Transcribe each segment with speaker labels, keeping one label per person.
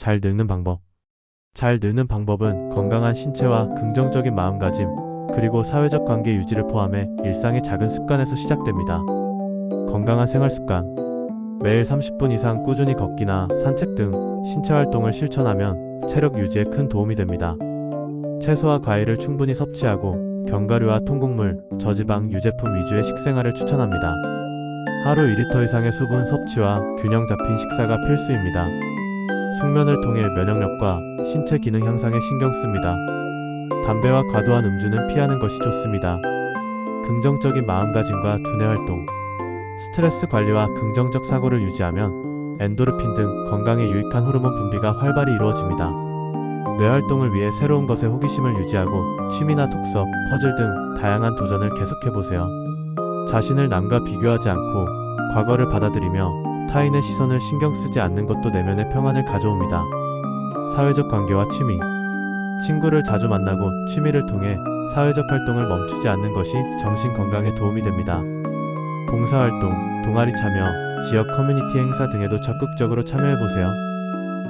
Speaker 1: 잘 늙는 방법. 잘 늙는 방법은 건강한 신체와 긍정적인 마음가짐, 그리고 사회적 관계 유지를 포함해 일상의 작은 습관에서 시작됩니다. 건강한 생활 습관. 매일 30분 이상 꾸준히 걷기나 산책 등 신체 활동을 실천하면 체력 유지에 큰 도움이 됩니다. 채소와 과일을 충분히 섭취하고 견과류와 통곡물, 저지방, 유제품 위주의 식생활을 추천합니다. 하루 2리터 이상의 수분 섭취와 균형 잡힌 식사가 필수입니다. 숙면을 통해 면역력과 신체 기능 향상에 신경 씁니다. 담배와 과도한 음주는 피하는 것이 좋습니다. 긍정적인 마음가짐과 두뇌 활동, 스트레스 관리와 긍정적 사고를 유지하면 엔도르핀 등 건강에 유익한 호르몬 분비가 활발히 이루어집니다. 뇌 활동을 위해 새로운 것에 호기심을 유지하고 취미나 독서, 퍼즐 등 다양한 도전을 계속해보세요. 자신을 남과 비교하지 않고 과거를 받아들이며 타인의 시선을 신경 쓰지 않는 것도 내면의 평안을 가져옵니다. 사회적 관계와 취미. 친구를 자주 만나고 취미를 통해 사회적 활동을 멈추지 않는 것이 정신 건강에 도움이 됩니다. 봉사활동, 동아리 참여, 지역 커뮤니티 행사 등에도 적극적으로 참여해보세요.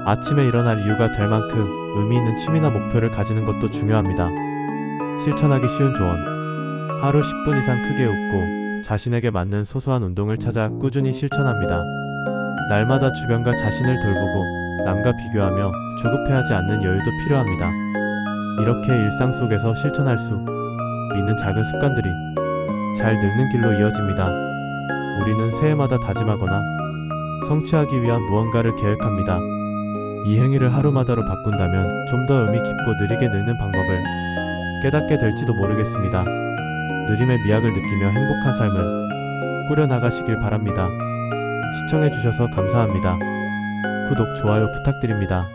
Speaker 1: 아침에 일어날 이유가 될 만큼 의미 있는 취미나 목표를 가지는 것도 중요합니다. 실천하기 쉬운 조언. 하루 10분 이상 크게 웃고 자신에게 맞는 소소한 운동을 찾아 꾸준히 실천합니다. 날마다 주변과 자신을 돌보고 남과 비교하며 조급해하지 않는 여유도 필요합니다. 이렇게 일상 속에서 실천할 수 있는 작은 습관들이 잘 늙는 길로 이어집니다. 우리는 새해마다 다짐하거나 성취하기 위한 무언가를 계획합니다. 이 행위를 하루마다로 바꾼다면 좀 더 의미 깊고 느리게 늙는 방법을 깨닫게 될지도 모르겠습니다. 느림의 미학을 느끼며 행복한 삶을 꾸려나가시길 바랍니다. 시청해주셔서 감사합니다. 구독, 좋아요 부탁드립니다.